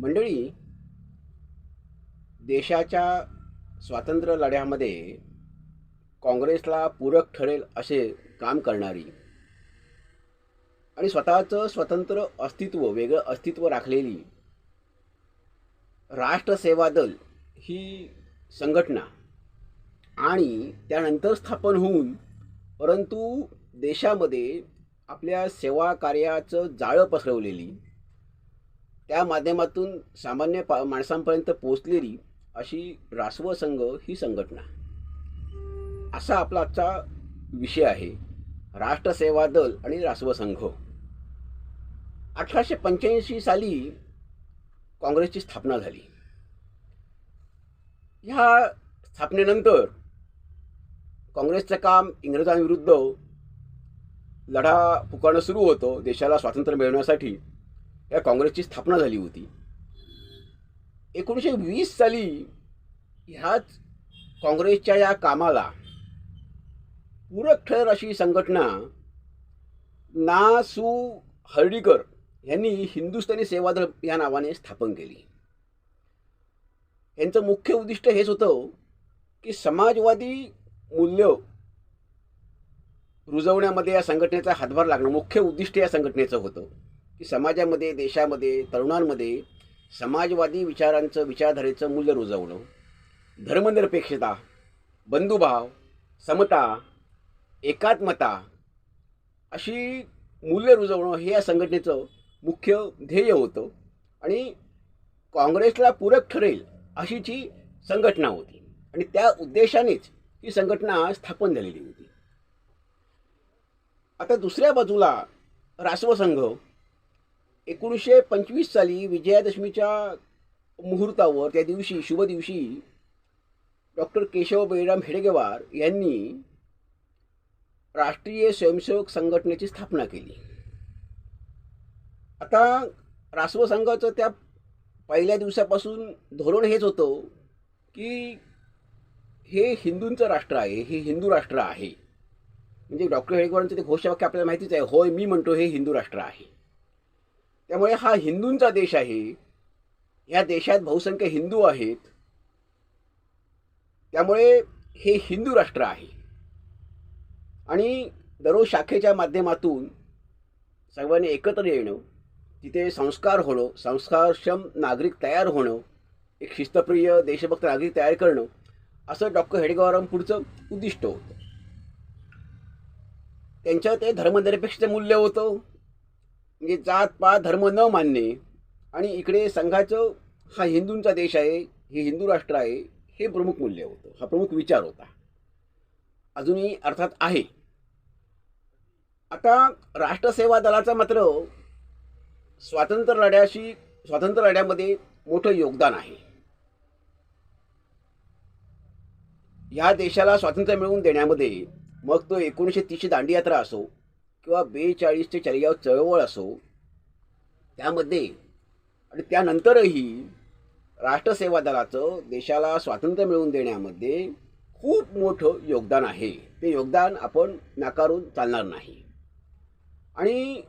मंडळी देशाच्या स्वातंत्र्य लढ्यामध्ये काँग्रेसला पूरक ठरेल असे काम करणारी आणि स्वतःचं स्वतंत्र अस्तित्व वेगळं अस्तित्व राखलेली राष्ट्रसेवा दल ही संघटना आणि त्यानंतर स्थापन होऊन परंतु देशामध्ये आपल्या सेवा कार्याचं जाळं पसरवलेली त्या माध्यमातून सामान्य पा माणसांपर्यंत पोचलेली अशी रासव संघ ही संघटना. असा आपला आजचा विषय आहे. राष्ट्रसेवा दल आणि रासव संघ. अठराशे पंच्याऐंशी साली काँग्रेसची स्थापना झाली. ह्या स्थापनेनंतर काँग्रेसचं काम इंग्रजांविरुद्ध लढा पुकारणं सुरू होतं देशाला स्वातंत्र्य मिळवण्यासाठी. या काँग्रेसची स्थापना झाली होती. एकोणीसशे वीस साली ह्याच काँग्रेसच्या या कामाला पूरक ठर अशी संघटना ना सु हर्डीकर यांनी हिंदुस्थानी सेवादळ या नावाने स्थापन केली. यांचं मुख्य उद्दिष्ट हेच होतं की समाजवादी मूल्य रुजवण्यामध्ये या संघटनेचा हातभार लागणं. मुख्य उद्दिष्ट या संघटनेचं होतं. की समाजामध्ये देशामध्ये तरुणांमध्ये समाजवादी विचारांचं विचारधारेचं मूल्य रुजवणं धर्मनिरपेक्षता बंधुभाव समता एकात्मता अशी मूल्य रुजवणं हे या संघटनेचं मुख्य ध्येय होतं आणि काँग्रेसला पूरक ठरेल अशीची संघटना होती आणि त्या उद्देशानेच ही संघटना स्थापन झालेली होती. आता दुसऱ्या बाजूला रासव संघ एकोणीसशे पंचवीस साली विजयादशमीच्या मुहूर्तावर त्या दिवशी शुभ दिवशी डॉक्टर केशव बळीराम हेडगेवार यांनी राष्ट्रीय स्वयंसेवक संघटनेची स्थापना केली. आता रासव संघाचं त्या पहिल्या दिवसापासून धोरण हेच होतं की हे हिंदूंचं राष्ट्र आहे हे हिंदू राष्ट्र आहे. म्हणजे डॉक्टर हेडगेवारांचं ते घोषवाक्य आपल्याला माहितीच आहे होय मी म्हणतो हे हिंदू राष्ट्र आहे. त्यामुळे हा हिंदूंचा देश आहे. या देशात बहुसंख्य हिंदू आहेत. त्यामुळे हे हिंदू राष्ट्र आहे. आणि दररोज शाखेच्या माध्यमातून सर्वांनी एकत्र येणं तिथे संस्कार होणं संस्कारक्षम नागरिक तयार होणं एक शिस्तप्रिय देशभक्त नागरिक तयार करणं असं डॉक्टर हेडगेवारां पुढचं उद्दिष्ट होतं. त्यांच्या ते धर्मनिरपेक्षचं मूल्य होतं. म्हणजे जात पात धर्म न मानणे आणि इकडे संघाचं हा हिंदूंचा देश आहे हे हिंदू राष्ट्र आहे हे प्रमुख मूल्य होतं. हा प्रमुख विचार होता. अजूनही अर्थात आहे. आता राष्ट्रसेवा दलाचा मात्र स्वातंत्र्य लढ्याशी स्वातंत्र्य लढ्यामध्ये मोठं योगदान आहे. ह्या देशाला स्वातंत्र्य मिळवून देण्यामध्ये मग तो एकोणीसशे तीसची दांडी यात्रा असो किंवा बेचाळीसचे चर्याव चळवळ असो त्यामध्ये आणि त्यानंतरही राष्ट्रसेवा दलाचं देशाला स्वातंत्र्य मिळवून देण्यामध्ये खूप मोठं योगदान आहे. ते योगदान आपण नाकारून चालणार नाही. आणि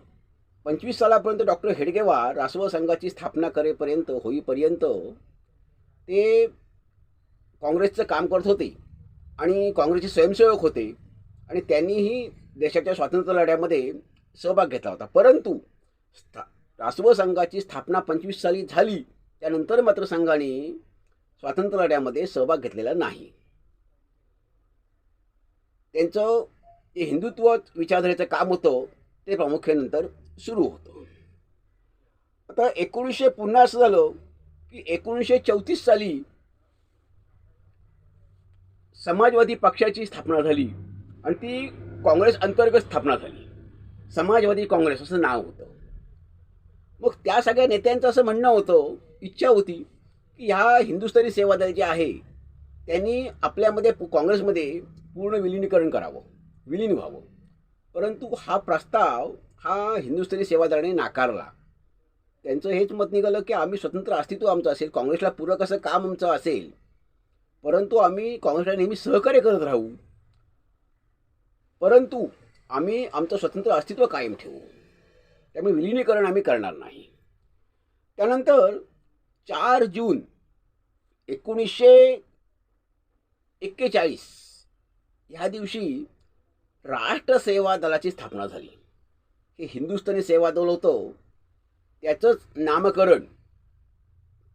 पंचवीस सालापर्यंत डॉक्टर हेडगेवार रासव संघाची स्थापना करेपर्यंत होईपर्यंत ते काँग्रेसचं काम करत होते आणि काँग्रेसचे स्वयंसेवक होते आणि त्यांनीही देशाच्या स्वातंत्र्य लढ्यामध्ये सहभाग घेतला होता. परंतु स्था रासव संघाची स्थापना पंचवीस साली झाली. त्यानंतर मात्र संघाने स्वातंत्र्य लढ्यामध्ये सहभाग घेतलेला नाही. त्यांचं जे हिंदुत्व विचारधारेचं काम होतं ते प्रामुख्यानंतर सुरू होतं. आता एकोणीसशे पुन्हा असं झालं की एकोणीसशे चौतीस साली समाजवादी पक्षाची स्थापना झाली. आणि ती काँग्रेस अंतर्गत स्थापना झाली. समाजवादी काँग्रेस असं नाव होतं. मग त्या सगळ्या नेत्यांचं असं म्हणणं होतं इच्छा होती की ह्या हिंदुस्थानी सेवा दल जे आहे त्यांनी आपल्यामध्ये पु- काँग्रेसमध्ये पूर्ण विलीनीकरण करावं विलीन व्हावं. परंतु हा प्रस्ताव हा हिंदुस्थानी सेवा दलाने नाकारला. त्यांचं हेच मत निघालं की आम्ही स्वतंत्र अस्तित्व आमचं असेल काँग्रेसला पूरक असं काम आमचं असेल. परंतु आम्ही काँग्रेसला नेहमी सहकार्य करत राहू. परंतु आम्ही आमचं स्वतंत्र अस्तित्व कायम ठेवू. त्यामुळे विलिनीकरण आम्ही करणार नाही. त्यानंतर चार जून एकोणीसशे एक्केचाळीस ह्या दिवशी राष्ट्र सेवा दलाची स्थापना झाली. हे हिंदुस्थानी सेवा दल होतं. त्याचंच नामकरण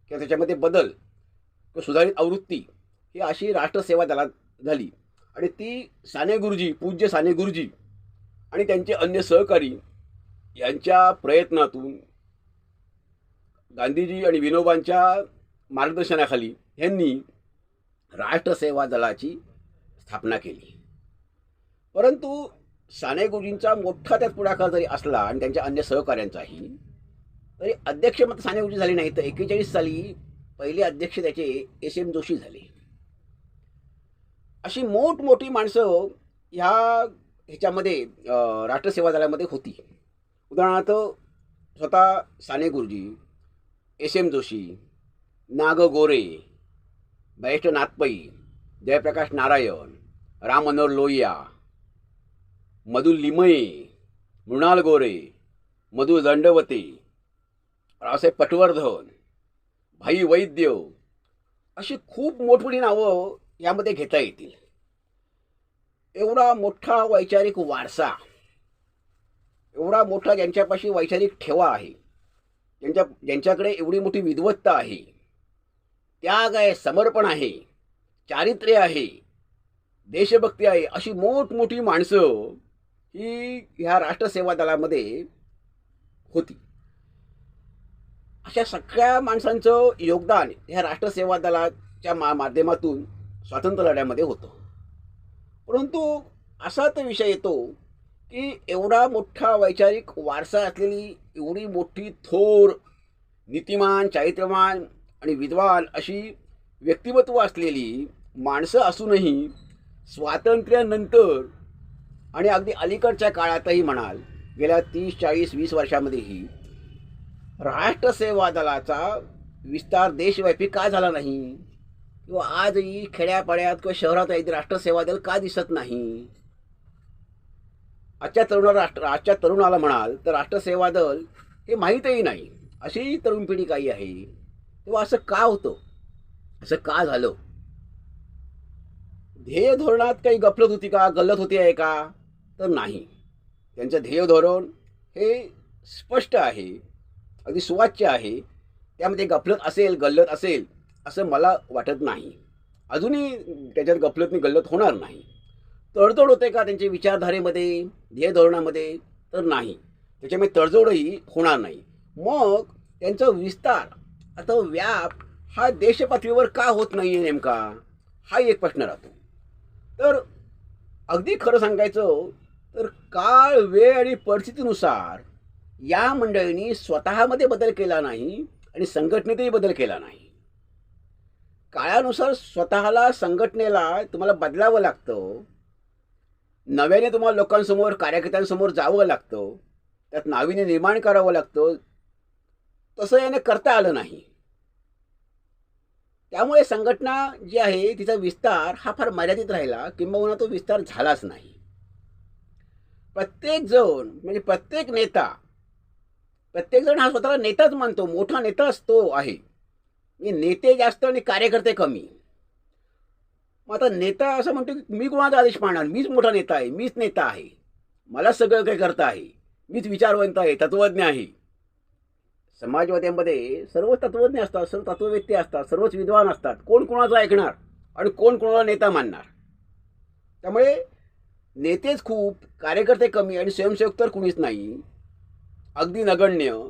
किंवा त्याच्यामध्ये बदल किंवा सुधारित आवृत्ती ही अशी राष्ट्र सेवा दलात झाली. आणि ती साने गुरुजी पूज्य साने गुरुजी आणि त्यांचे अन्य सहकारी यांच्या प्रयत्नातून गांधीजी आणि विनोबांच्या मार्गदर्शनाखाली यांनी राष्ट्रसेवा दलाची स्थापना केली. परंतु साने गुरुजींचा मोठा त्यात पुढाकार जरी असला आणि त्यांच्या अन्य सहकाऱ्यांचाही तरी अध्यक्ष मात्र साने गुरुजी झाले नाही तर एकेचाळीस साली पहिले अध्यक्ष त्याचे एस एम जोशी झाले. अशी मोठमोठी माणसं ह्या ह्याच्यामध्ये राष्ट्रसेवा दलामध्ये होती. उदाहरणार्थ स्वतः Sane Guruji S M Joshi Nag Gore barrister Nath Pai Jayaprakash Narayan Ram Manohar Lohia Madhu Limaye Mrinal Gore Madhu Dandavate Raosaheb Patwardhan Bhai Vaidya अशी खूप मोठमोठी नावं यामध्ये घेता येतील. एवढा मोठा वैचारिक वारसा एवढा मोठा ज्यांच्यापाशी वैचारिक ठेवा आहे ज्यांच्या ज्यांच्याकडे एवढी मोठी विद्वत्ता आहे त्याग आहे समर्पण आहे चारित्र्य आहे देशभक्ती आहे अशी मोठमोठी माणसं ही ह्या राष्ट्रसेवा दलामध्ये होती. अशा सगळ्या माणसांचं योगदान ह्या राष्ट्रसेवा दलाच्या मा माध्यमातून स्वातंत्र्य लढ्यामध्ये होतं. परंतु असा तर विषय येतो की एवढा मोठा वैचारिक वारसा असलेली एवढी मोठी थोर नीतिमान चारित्र्यमान आणि विद्वान अशी व्यक्तिमत्व असलेली माणसं असूनही स्वातंत्र्यानंतर आणि अगदी अलीकडच्या काळातही म्हणाल गेल्या तीस चाळीस वीस वर्षामध्येही राष्ट्रसेवा दलाचा विस्तार देशव्यापी का झाला नाही? किंवा आजही खेड्यापाड्यात किंवा शहरात एक राष्ट्रसेवा दल का दिसत नाही? आजच्या तरुणाला राष्ट्र आजच्या तरुणाला म्हणाल तर राष्ट्रसेवा दल हे माहीतही नाही. अशी तरुण पिढी काही आहे. तेव्हा असं का होतं? असं का झालं? ध्येय धोरणात काही गफलत होती का? गल्लत होती आहे का? तर नाही. त्यांचं ध्येय धोरण हे स्पष्ट आहे. अगदी सुवाच्य आहे. त्यामध्ये गफलत असेल गल्लत असेल असं मला वाटत नाही. अजूनही त्याच्यात गफलतनी गल्लत होणार नाही. तडजोड होते का त्यांच्या विचारधारेमध्ये ध्येय धोरणामध्ये तर नाही. त्याच्यामुळे तडजोडही होणार नाही. मग त्यांचा विस्तार आता व्याप हा देशपातळीवर का होत नाही आहे नेमका? हा एक प्रश्न राहतो. तर अगदी खरं सांगायचं तर काळ वेळ आणि परिस्थितीनुसार या मंडळींनी स्वतःमध्ये बदल केला नाही आणि संघटनेतही बदल केला नाही. काळानुसार स्वतःला संघटनेला तुम्हाला बदलावं लागतं. नव्याने तुम्हाला लोकांसमोर कार्यकर्त्यांसमोर जावं लागतं. त्यात नावीने निर्माण करावं लागतं. तसं याने करता आलं नाही. त्यामुळे संघटना जी आहे तिचा विस्तार हा फार मर्यादित राहिला. किंबहुना तो विस्तार झालाच नाही. प्रत्येक जण म्हणजे प्रत्येक नेता प्रत्येक जण हा स्वतःला नेताच मानतो. मोठा नेताच तो आहे. नेते जास्त आणि कार्यकर्ते कमी. मग आता नेता असं म्हणतो की मी कोणाचा आदेश पाहणार मीच मोठा नेता आहे मीच नेता आहे. मला सगळं काही करता आहे. मीच विचारवंत आहे तत्वज्ञ आहे. समाजवाद्यांमध्ये सर्व तत्वज्ञ असतात सर्व तत्ववेत्ते असतात सर्वच विद्वान असतात. कोण कोणाचं ऐकणार? आणि कोण कोणाला नेता मानणार? त्यामुळे नेतेच खूप कार्यकर्ते कमी आणि स्वयंसेवक तर कुणीच नाही. अगदी नगण्य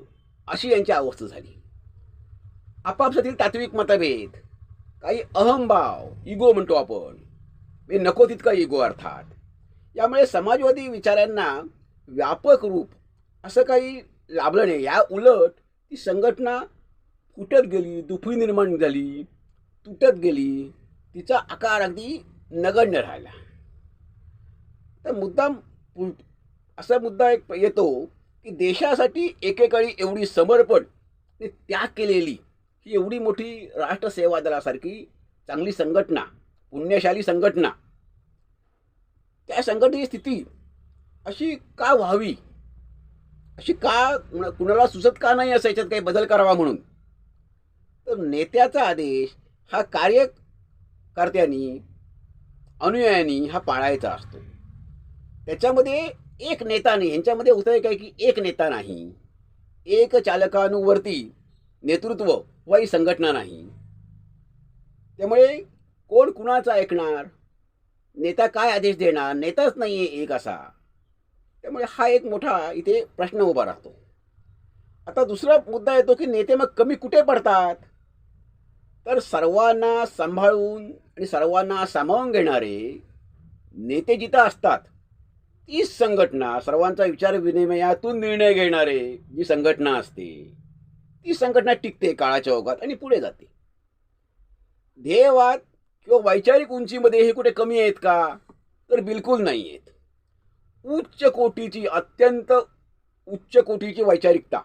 अशी यांची अवस्था झाली. आपापसातील तात्विक मतभेद काही अहमभाव इगो म्हणतो आपण. हे नको तितका इगो अर्थात. यामुळे समाजवादी विचारांना व्यापक रूप असं काही लाभलं नाही. या उलट ती संघटना फुटत गेली दुफळी निर्माण झाली तुटत गेली. तिचा आकार अगदी नगण्य राहिला. तर मुद्दाम असा मुद्दा एक येतो की देशासाठी एकेकाळी एवढी समर्पण आणि त्याग केलेली ही एवढी मोठी राष्ट्रसेवा दलासारखी चांगली संघटना पुण्यशाली संघटना. त्या संघटनेची स्थिती अशी का व्हावी? अशी का कुणाला सुचत का नाही असं याच्यात काही बदल करावा म्हणून? तर नेत्याचा आदेश हा कार्यकर्त्यांनी अनुयायांनी हा पाळायचा असतो. त्याच्यामध्ये एक नेता नाही यांच्यामध्ये होतं आहे काय की एक नेता नाही. एक चालकानुवर्ती नेतृत्व व संघटना नाही। त्यामुळे कोण कुणाचा ऐकणार? नेता काय आदेश देणार? नेताच नाही आहे एक असा. त्यामुळे हा एक मोठा इथे प्रश्न उभा राहतो. आता दुसरा मुद्दा येतो की नेते मग कमी कुठे पडतात? तर सर्वांना सांभाळून आणि सर्वांना सामावून घेणारे नेते जिथं असतात तीच संघटना सर्वांचा विचार विनिमयातून निर्णय घेणारे जी संघटना असते. ती संघटना टिकते काळाच्या ओघात आणि पुढे जाते. ध्येयवाद किंवा वैचारिक उंचीमध्ये हे कुठे कमी आहेत का? तर बिलकुल नाही आहेत. उच्च कोटीची अत्यंत उच्च कोटीची वैचारिकता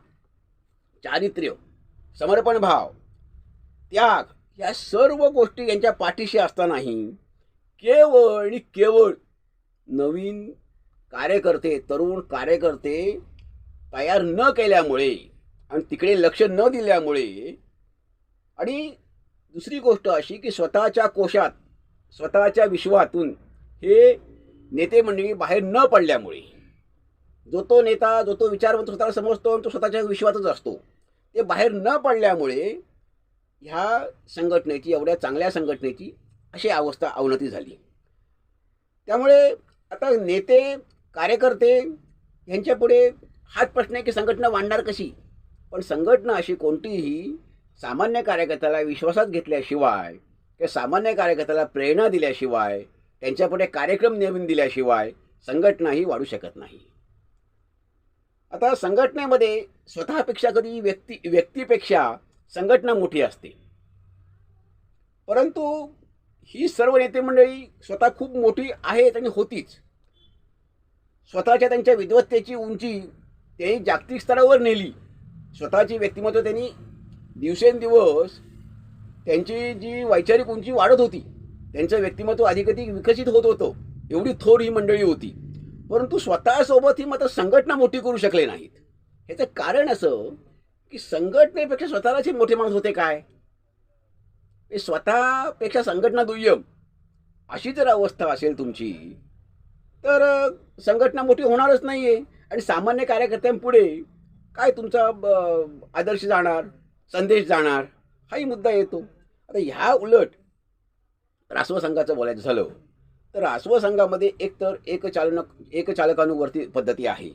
चारित्र्य समर्पण भाव त्याग या सर्व गोष्टी यांच्या पाठीशी असतानाही केवळ आणि केवळ नवीन कार्यकर्ते तरुण कार्यकर्ते तयार न केल्यामुळे आणि तिकडे लक्ष न दिल्यामुळे आणि दुसरी गोष्ट अशी की स्वतःच्या कोशात स्वतःच्या विश्वातून हे नेते मंडळी बाहेर न पडल्यामुळे जो तो नेता जो तो विचारवंत स्वतःला समजतो आणि तो स्वतःच्या विश्वातच असतो ते बाहेर न पडल्यामुळे ह्या संघटनेची एवढ्या चांगल्या संघटनेची अशी अवस्था अवनती झाली. त्यामुळे आता नेते कार्यकर्ते यांच्यापुढे हाच प्रश्न आहे की संघटना वाढणार कशी? पण संघटना अशी कोणतीही सामान्य कार्यकर्त्याला विश्वासात घेतल्याशिवाय किंवा सामान्य कार्यकर्त्याला प्रेरणा दिल्याशिवाय त्यांच्यापुढे कार्यक्रम नेमून दिल्याशिवाय संघटना ही वाढू शकत नाही. आता संघटनेमध्ये स्वतःपेक्षा कधी व्यक्ती व्यक्तीपेक्षा संघटना मोठी असते. परंतु ही सर्व नेते मंडळी स्वतः खूप मोठी आहेत आणि होतीच. स्वतःच्या त्यांच्या विद्वत्तेची उंची ते जागतिक स्तरावर नेली. स्वतःची व्यक्तिमत्व त्यांनी दिवसेंदिवस त्यांची जी वैचारिक उंची वाढत होती त्यांचं व्यक्तिमत्व अधिकाधिक विकसित होत होतं एवढी थोर ही मंडळी होती. परंतु स्वतःसोबत ही मात्र संघटना मोठी करू शकले नाहीत. ह्याचं कारण असं की संघटनेपेक्षा स्वतःलाच हे मोठे माणूस होते काय? स्वतःपेक्षा संघटना दुय्यम. अशी जर अवस्था असेल तुमची तर संघटना मोठी होणारच नाही आहे आणि सामान्य कार्यकर्त्यांपुढे काय तुमचा आदर्श जाणार संदेश जाणार हाही मुद्दा येतो. आता ह्या उलट रासव संघाचं बोलायचं झालं तर रासव संघामध्ये एकतर एक चालनक एक चालकानुवर्ती पद्धती आहे.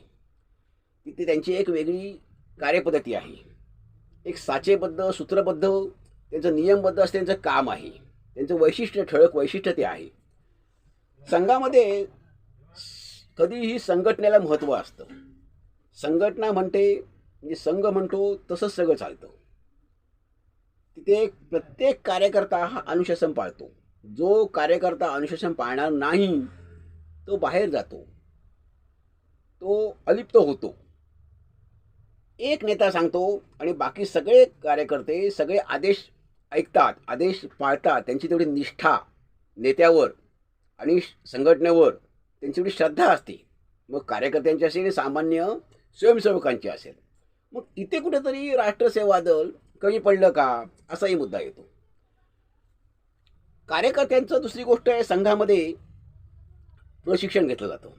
तिथे त्यांची एक वेगळी कार्यपद्धती आहे. एक साचेबद्ध सूत्रबद्ध त्यांचं नियमबद्ध असं त्यांचं काम आहे. त्यांचं वैशिष्ट्य ठळक वैशिष्ट्य ते आहे. संघामध्ये कधीही संघटनेला महत्त्व असतं. संघटना म्हणते म्हणजे संघ म्हणतो तसंच सगळं चालतं. तिथे प्रत्येक कार्यकर्ता हा अनुशासन पाळतो. जो कार्यकर्ता अनुशासन पाळणार नाही तो बाहेर जातो. तो अलिप्त होतो. एक नेता सांगतो आणि बाकी सगळे कार्यकर्ते सगळे आदेश ऐकतात आदेश पाळतात त्यांची तेवढी निष्ठा नेत्यावर आणि संघटनेवर त्यांची तेवढी श्रद्धा असते. मग कार्यकर्त्यांची असेल सामान्य स्वयंसेवकांची असेल. मग इथे कुठेतरी राष्ट्रसेवा दल कमी पडलं का? असाही मुद्दा येतो. कार्यकर्त्यांचं दुसरी गोष्ट आहे संघामध्ये प्रशिक्षण घेतलं जातं.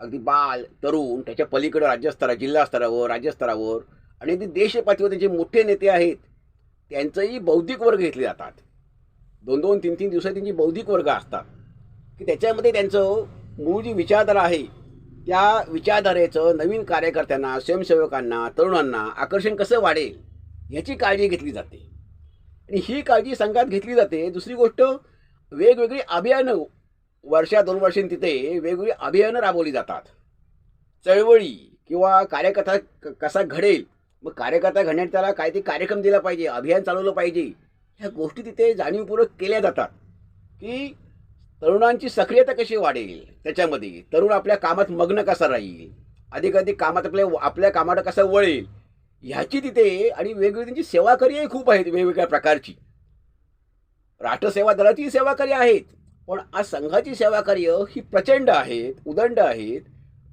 अगदी बाल तरुण त्याच्या पलीकडे राज्यस्तरा जिल्हास्तरावर राज्यस्तरावर आणि अगदी देशपातळीवर जे मोठे नेते आहेत त्यांचंही बौद्धिक वर्ग घेतले जातात. दोन दोन तीन तीन दिवसात त्यांची बौद्धिक वर्ग असतात. की त्याच्यामध्ये त्यांचं मूळ जी विचारधारा आहे त्या विचारधारेचं नवीन कार्यकर्त्यांना स्वयंसेवकांना तरुणांना आकर्षण कसं वाढेल ह्याची काळजी घेतली जाते. आणि ही काळजी संघात घेतली जाते. दुसरी गोष्ट वेगवेगळी अभियानं वर्षा दोन वर्षांनी तिथे वेगवेगळी अभियानं राबवली जातात. चळवळी किंवा कार्यकर्ता क- कसा घडेल मग कार्यकर्ता घडण्यात त्याला काय ते कार्यक्रम दिला पाहिजे अभियान चालवलं पाहिजे ह्या गोष्टी तिथे जाणीवपूर्वक केल्या जातात. की तरुणांची सक्रियता कशी वाढेल? त्याच्यामध्ये तरुण आपल्या कामात मग्न कसा राहील? अधिकाधिक कामात आपल्या आपल्या कामाला कसं वळेल? ह्याची तिथे आणि वेगवेगळी त्यांची सेवाकार्यही खूप आहेत वेगवेगळ्या प्रकारची. राष्ट्रसेवा दलाची सेवाकार्य आहेत पण आज संघाची सेवाकार्य ही प्रचंड आहेत उदंड आहेत.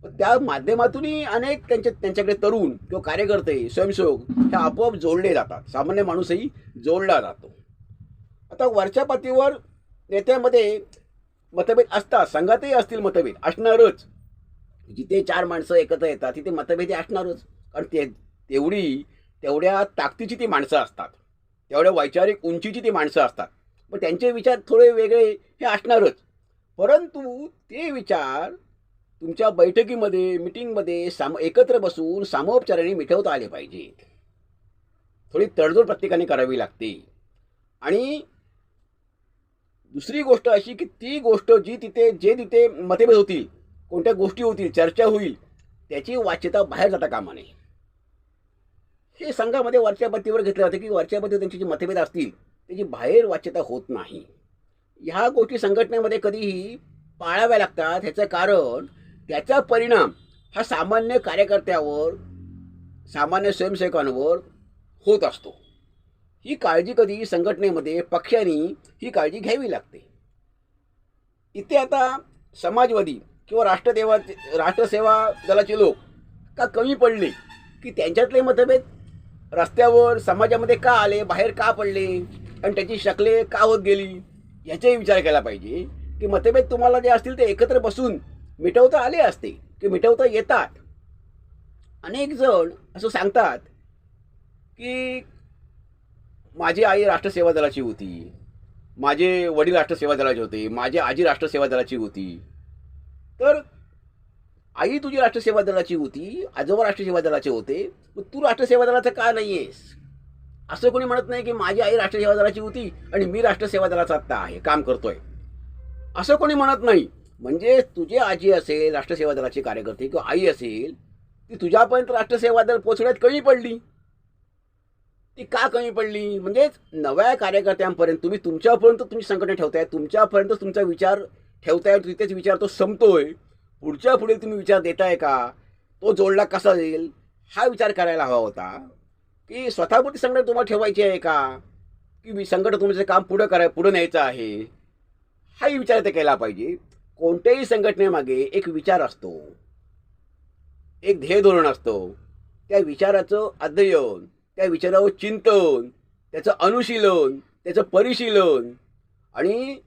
त्या माध्यमातूनही अनेक त्यांच्या त्यांच्याकडे तरुण किंवा कार्यकर्ते स्वयंसेवक हे आपोआप जोडले जातात. सामान्य माणूसही जोडला जातो. आता वरच्या पातळीवर नेत्यामध्ये मतभेद असतात संघातही असतील मतभेद असणारच. जिथे चार माणसं एकत्र येतात तिथे मतभेदी असणारच. कारण ते तेवढी तेवढ्या ताकदीची ती माणसं असतात. तेवढ्या वैचारिक उंचीची ती माणसं असतात. पण त्यांचे विचार थोडे वेगळे हे असणारच. परंतु ते विचार तुमच्या बैठकीमध्ये मिटिंगमध्ये साम एकत्र बसून सामोपचाराने मिटवता आले पाहिजेत. थोडी तडजोड प्रत्येकाने करावी लागते. आणि दुसरी गोष्ट अशी की ती गोष्ट जी तिथे जे तिथे मतभेद होतील कोणत्या गोष्टी होतील चर्चा होईल त्याची वाच्यता बाहेर जाता कामा नये. हे संघामध्ये वरच्यापतीवर घेतलं जातं की वरच्यापतीवर त्यांची जी मतभेद असतील त्याची बाहेर वाच्यता होत नाही. ह्या गोष्टी संघटनेमध्ये कधीही पाळाव्या लागतात. ह्याचं कारण त्याचा परिणाम हा सामान्य कार्यकर्त्यावर सामान्य स्वयंसेवकांवर होत असतो. ही काळजी कधी संघटनेमध्ये पक्षांनी ही काळजी घ्यावी लागते. इथे आता समाजवादी किंवा राष्ट्रदेवा राष्ट्रसेवा दलाचे लोक का कमी पडले की त्यांच्यातले मतभेद? रस्त्यावर समाजामध्ये का आले बाहेर का पडले आणि त्याची शकले का होत गेली? याचाही विचार केला पाहिजे की मतभेद तुम्हाला जे असतील ते एकत्र बसून मिटवता आले असते की मिटवता येतात. अनेक जण असं सांगतात की माझी आई राष्ट्रसेवा दलाची होती माझे वडील राष्ट्रसेवा दलाचे होते माझी आजी राष्ट्रसेवा दलाची होती तर आई तुझी राष्ट्रसेवा दलाची होती आजोबा राष्ट्रसेवा दलाचे होते मग तू राष्ट्रसेवा दलाचं का नाही आहेस असं कोणी म्हणत नाही की माझी आई राष्ट्रसेवा दलाची होती आणि मी राष्ट्रसेवा दलाचा आत्ता आहे काम करतोय असं कोणी म्हणत नाही म्हणजे तुझी आजी असेल राष्ट्रसेवा दलाची कार्यकर्ते किंवा आई असेल ती तुझ्यापर्यंत राष्ट्रसेवा दल पोचण्यात कमी पडली ती का कमी पडली? म्हणजेच नव्या कार्यकर्त्यांपर्यंत तुम्ही तुमच्यापर्यंत तुमची संघटना ठेवताय तुमच्यापर्यंत तुमचा विचार ठेवताय तिथेच विचार तो संपतोय. पुढच्या पुढे तुम्ही विचार देताय का? तो जोडला कसा जाईल? हा विचार करायला हवा होता. की स्वतःपुरती संघटना तुम्हाला ठेवायची आहे का? की मी संघटना तुमचं काम पुढं कराय पुढं न्यायचं आहे? हाही विचार ते केला पाहिजे. कोणत्याही संघटनेमागे एक विचार असतो. एक ध्येय धोरण असतो. त्या विचाराचं अध्ययन त्या विचारावर चिंतन त्याचं अनुशीलन त्याचं परिशीलन आणि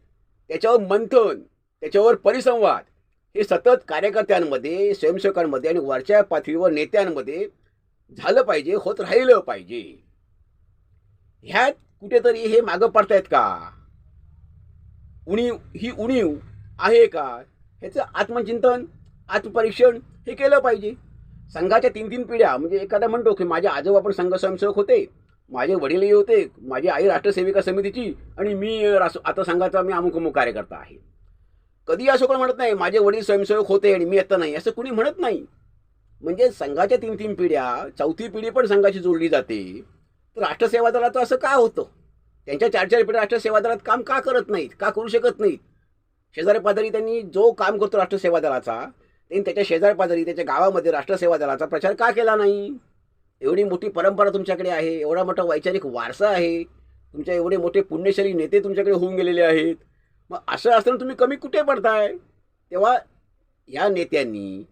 त्याच्यावर मंथन त्याच्यावर परिसंवाद हे सतत कार्यकर्त्यांमध्ये स्वयंसेवकांमध्ये आणि वरच्या पातळीवर नेत्यांमध्ये झालं पाहिजे होत राहिलं पाहिजे. ह्यात कुठेतरी हे मागं पडतायत का? उणीव ही उणीव आहे का? ह्याचं आत्मचिंतन आत्मपरीक्षण हे केलं पाहिजे. संघाच्या तीन तीन पिढ्या म्हणजे एखादा म्हणतो की माझे आजोबा पण संघ स्वयंसेवक होते माझे वडीलही होते माझी आई राष्ट्रसेविका समितीची आणि मी रास आता संघाचा मी अमुक अमुक कार्यकर्ता आहे. कधी असं कोण म्हणत नाही माझे वडील स्वयंसेवक होते आणि मी आता नाही असं कुणी म्हणत नाही. म्हणजे संघाच्या तीन तीन पिढ्या चौथी पिढी पण संघाची जोडली जाते. तर राष्ट्रसेवा दलाचं असं का होतं? त्यांच्या चार चार पिढ्या राष्ट्रसेवा दलात काम का करत नाहीत का करू शकत नाहीत? शेजारी पाजारी त्यांनी जो काम करतो राष्ट्रसेवा दलाचा त्यांनी त्याच्या शेजारपाजारी त्याच्या गावामध्ये राष्ट्रसेवा दलाचा प्रचार का केला नाही? एवढी मोठी परंपरा तुमच्याकडे आहे एवढा मोठा वैचारिक वारसा आहे तुमच्या एवढे मोठे पुण्यशाली नेते तुमच्याकडे होऊन गेलेले आहेत. मग असं असताना तुम्ही कमी कुठे पडताय? तेव्हा या नेत्यांनी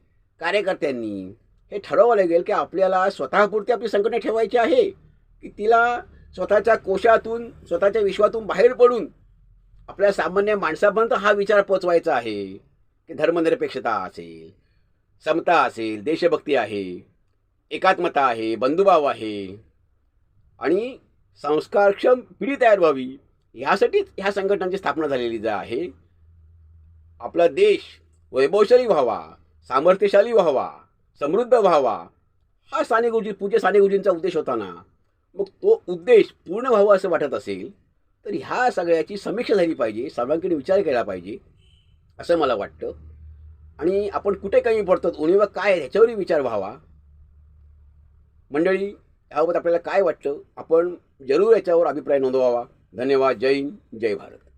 कार्यकर्त्यांनी हे ठरवावं लागेल की आपल्याला स्वतःपुरती आपली संघटना ठेवायची आहे की तिला स्वतःच्या कोशातून स्वतःच्या विश्वातून बाहेर पडून आपल्या सामान्य माणसापर्यंत हा विचार पोचवायचा आहे. की धर्मनिरपेक्षता असेल समता असेल देशभक्ती आहे एकात्मता आहे बंधुभाव आहे आणि संस्कारक्षम पिढी तयार व्हावी ह्यासाठीच ह्या संघटनांची स्थापना झालेली जा आहे आपला देश वैभवशाली व्हावा सामर्थ्यशाली व्हावा समृद्ध व्हावा हा साने गुरुजी पूज्य साने गुरुजींचा उद्देश होता ना मग तो उद्देश पूर्ण व्हावा असं वाटत असेल तर ह्या सगळ्याची समीक्षा झाली पाहिजे सर्वांकडे विचार केला पाहिजे असं मला वाटतं. आणि आपण कुठे कमी पडतो उणीवा काय ह्याच्यावरही विचार व्हावा. मंडळी याबाबत आपल्याला काय वाटतं? आपण जरूर याच्यावर अभिप्राय नोंदवावा. धन्यवाद. जय हिंद. जय भारत.